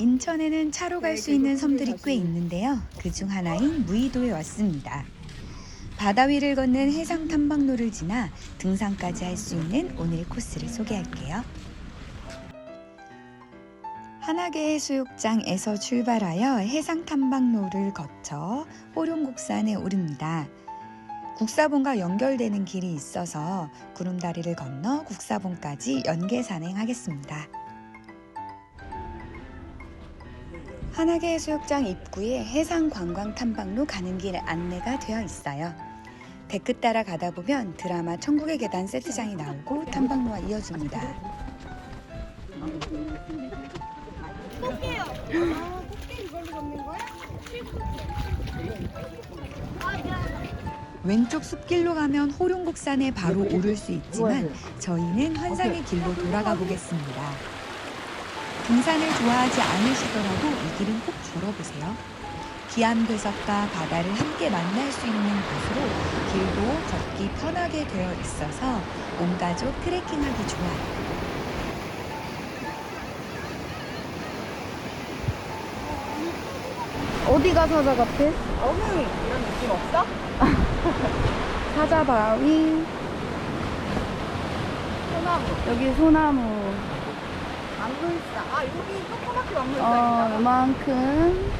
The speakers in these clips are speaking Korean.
인천에는 차로 갈 수 있는 섬들이 꽤 있는데요. 그 중 하나인 무의도에 왔습니다. 바다 위를 걷는 해상 탐방로를 지나 등산까지 할 수 있는 오늘 코스를 소개할게요. 한화계 해수욕장에서 출발하여 해상 탐방로를 거쳐 호룡곡산에 오릅니다. 국사봉과 연결되는 길이 있어서 구름다리를 건너 국사봉까지 연계 산행하겠습니다. 한화계 해수욕장 입구에 해상 관광 탐방로 가는 길 안내가 되어 있어요. 데크 따라 가다 보면 드라마 천국의 계단 세트장이 나오고 탐방로와 이어집니다. 왼쪽 숲길로 가면 호룡곡산에 바로 오를 수 있지만 저희는 환상의 길로 돌아가 보겠습니다. 등산을 좋아하지 않으시더라도 이 길은 꼭 걸어보세요. 기암 괴석과 바다를 함께 만날 수 있는 곳으로 길도 걷기 편하게 되어 있어서 온 가족 트레킹하기 좋아요. 어디가 사자 같아? 어흥 이런 느낌 없어? 사자 바위. 소나무 여기 소나무. 왕물산 아 여기 조그맣게 어, 왕물산이다 이만큼.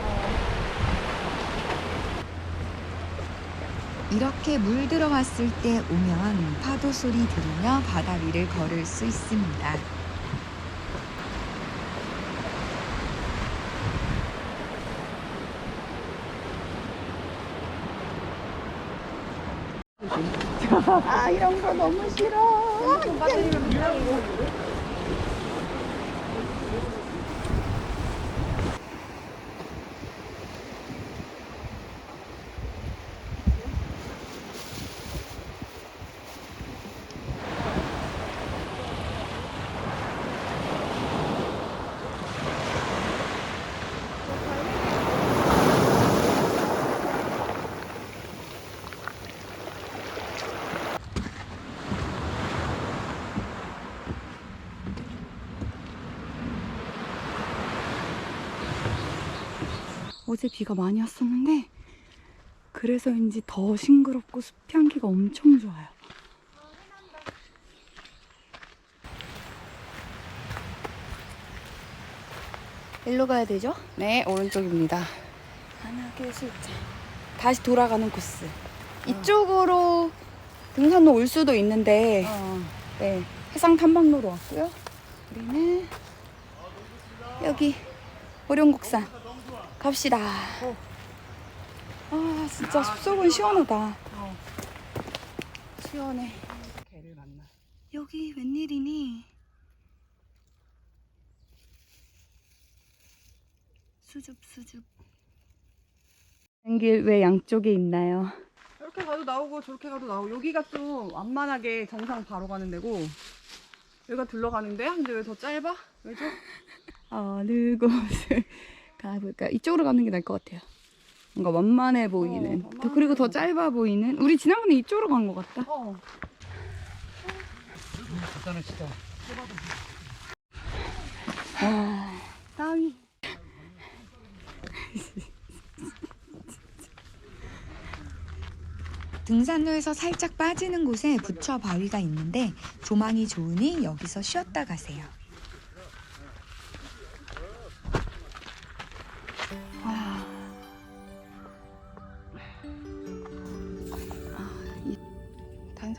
이렇게 물 들어왔을 때 오면 파도 소리 들으며 바다 위를 걸을 수 있습니다. 아, 이런 거 너무 싫어. 어제 비가 많이 왔었는데 그래서인지 더 싱그럽고 숲 향기가 엄청 좋아요. 일로 가야 되죠? 네, 오른쪽입니다. 한하계 술장. 다시 돌아가는 코스. 이쪽으로 등산로 올 수도 있는데, 네, 해상 탐방로로 왔고요. 우리는 여기 호룡곡산 갑시다. 아, 진짜 숲속은 시원하다. 시원해. 개를 만나 여기 웬일이니? 수줍 수줍. 길 왜 양쪽에 있나요? 이렇게 가도 나오고 저렇게 가도 나오고 여기가 좀 완만하게 정상 바로 가는 데고 여기가 둘러가는데 근데 왜 더 짧아? 왜죠? 어느 곳을 가볼까? 이쪽으로 가는 게 나을 것 같아요. 뭔가 완만해 보이는. 어, 더- 그리고 더 짧아 보이는. 우리 지난번에 이쪽으로 간 것 같다. 어 아, 땅이. 등산로에서 살짝 빠지는 곳에 부처 바위가 있는데 조망이 좋으니 여기서 쉬었다 가세요.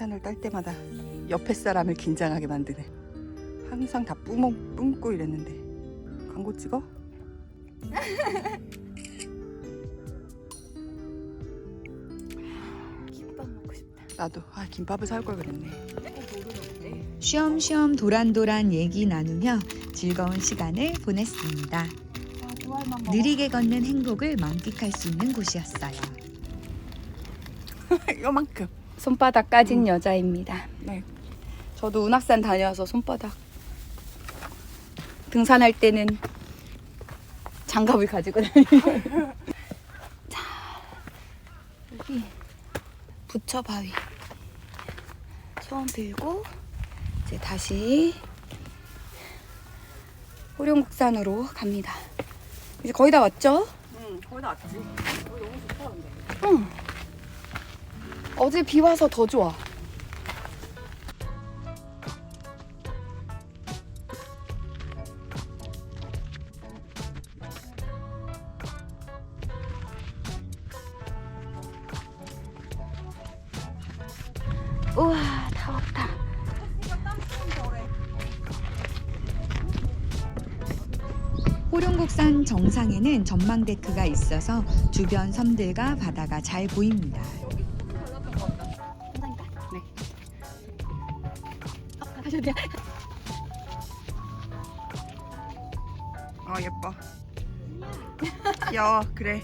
산을 딸 때마다 옆에 사람을 긴장하게 만드네 항상 다 뿜어, 뿜고 이랬는데 광고 찍어? 김밥 먹고 싶다. 나도 아 김밥을 살걸 그랬네 쉬엄쉬엄 도란도란 얘기 나누며 즐거운 시간을 보냈습니다. 느리게 걷는 행복을 만끽할 수 있는 곳이었어요. 요만큼 손바닥 까진 여자입니다. 네 저도 운악산 다녀와서 손바닥 등산할 때는 장갑을 가지고 다니요 자, 여기 부처 바위 처음 들고 이제 다시 호룡국산으로 갑니다. 이제 거의 다 왔죠? 응, 거의 다 왔지. 여기 너무 좋다 근데. 응. 어제 비 와서 더 좋아. 우와, 다 왔다. 호룡곡산 정상에는 전망 데크가 있어서 주변 섬들과 바다가 잘 보입니다. 하셔도 돼요. 아 예뻐. 귀여워. 그래.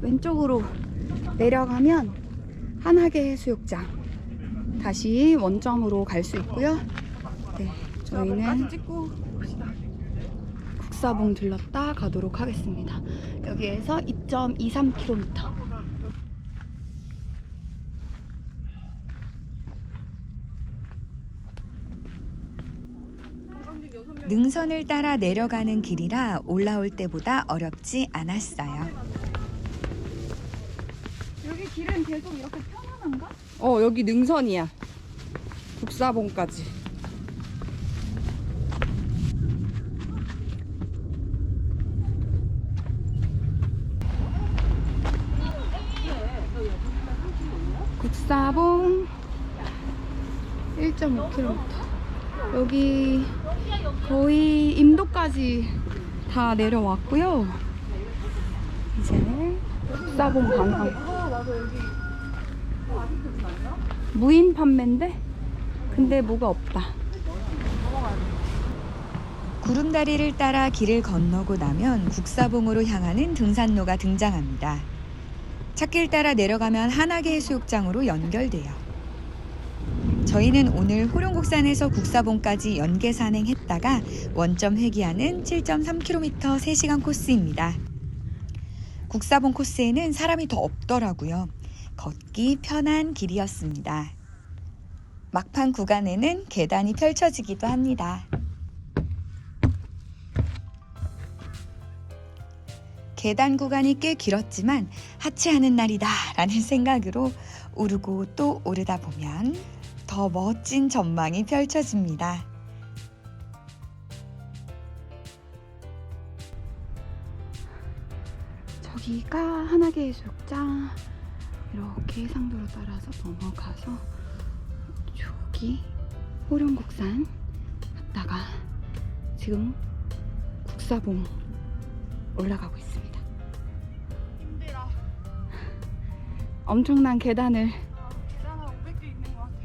왼쪽으로 내려가면 한하계 해수욕장 다시 원점으로 갈 수 있고요. 네, 저희는 찍고 국사봉 들렀다 가도록 하겠습니다. 여기에서 2.23km. 능선을 따라 내려가는 길이라 올라올 때보다 어렵지 않았어요. 여기 길은 계속 이렇게 편안한가? 어 여기 능선이야. 국사봉까지. 국사봉 1.5km. 여기 거의 임도까지 다 내려왔고요. 이제 국사봉 방향. 무인 판매인데 근데 뭐가 없다. 구름다리를 따라 길을 건너고 나면 국사봉으로 향하는 등산로가 등장합니다. 찾길 따라 내려가면 한하계 해수욕장으로 연결돼요. 저희는 오늘 호룡곡산에서 국사봉까지 연계 산행했다가 원점 회귀하는 7.3km 3시간 코스입니다. 국사봉 코스에는 사람이 더 없더라고요. 걷기 편한 길이었습니다. 막판 구간에는 계단이 펼쳐지기도 합니다. 계단 구간이 꽤 길었지만 하체하는 날이다 라는 생각으로 오르고 또 오르다 보면 더 멋진 전망이 펼쳐집니다. 저기가 한하계 해수욕장 이렇게 해상도로 따라서 넘어가서 저기 호룡국산 갔다가 지금 국사봉 올라가고 있습니다. 힘들어. 엄청난 계단을 계단 한 500개 있는 것 같아.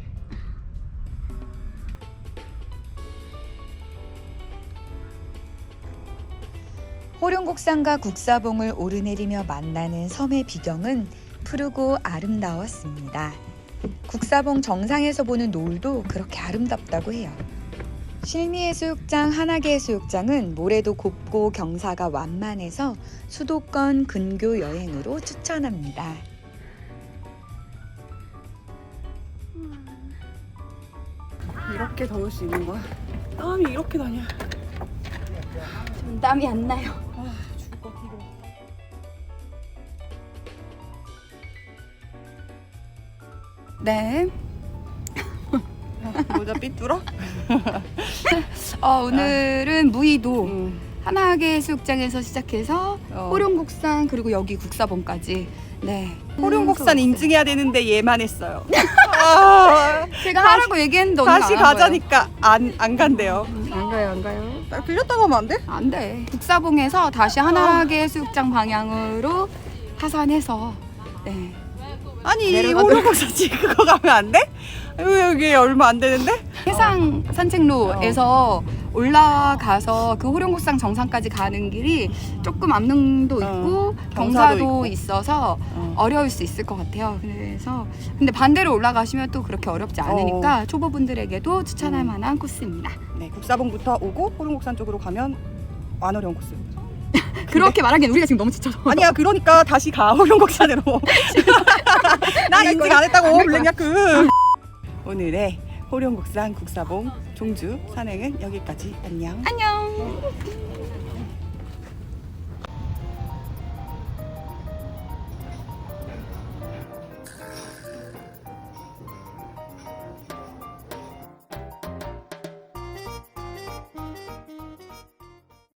호룡곡산과 국사봉을 오르내리며 만나는 섬의 비경은 푸르고 아름다웠습니다. 국사봉 정상에서 보는 노을도 그렇게 아름답다고 해요. 실미해수욕장 한하계 해수욕장은 모래도 곱고 경사가 완만해서 수도권 근교 여행으로 추천합니다. 이렇게 더울 수 있는 거야? 땀이 이렇게 나냐? 지금 땀이 안 나요. 아 죽을 것 같아 이거. 네. 아, 모자 삐뚤어? 어, 오늘은 무의도 응. 한하계 해수욕장에서 시작해서 어. 호룡국산 그리고 여기 국사봉까지 네. 호룡곡산 인증해야 되는데 얘만 했어요. 아, 제가 하라고 얘기했는데 언니가 다시 안 한 거예요. 가자니까 안, 안 간대요. 안 가요, 안 가요. 나 빌렸다고 하면 안 돼? 안 돼. 국사봉에서 다시 하나계 해수욕장 방향으로 하산해서 네. 아니 내려가도록- 호룡곡산 지금 그거 가면 안 돼? 여기, 여기 얼마 안 되는데? 해상 산책로에서 올라가서 그 호룡국산 정상까지 가는 길이 조금 암릉도 어, 있고 경사도 경사도 있고. 있어서 어. 어려울 수 있을 것 같아요. 그래서 근데 반대로 올라가시면 또 그렇게 어렵지 않으니까 초보분들에게도 추천할 음. 만한 코스입니다. 네, 국사봉부터 오고 호룡곡산 쪽으로 가면 완어려운 코스. 그렇게 말하기엔 우리가 지금 너무 지쳐서 아니야, 그러니까 다시 가 호룡곡산으로. 나갈 인증 거야? 안 했다고 블랙야크. 오늘의 호룡국산 국사봉 종주 산행은 여기까지 안녕. 안녕.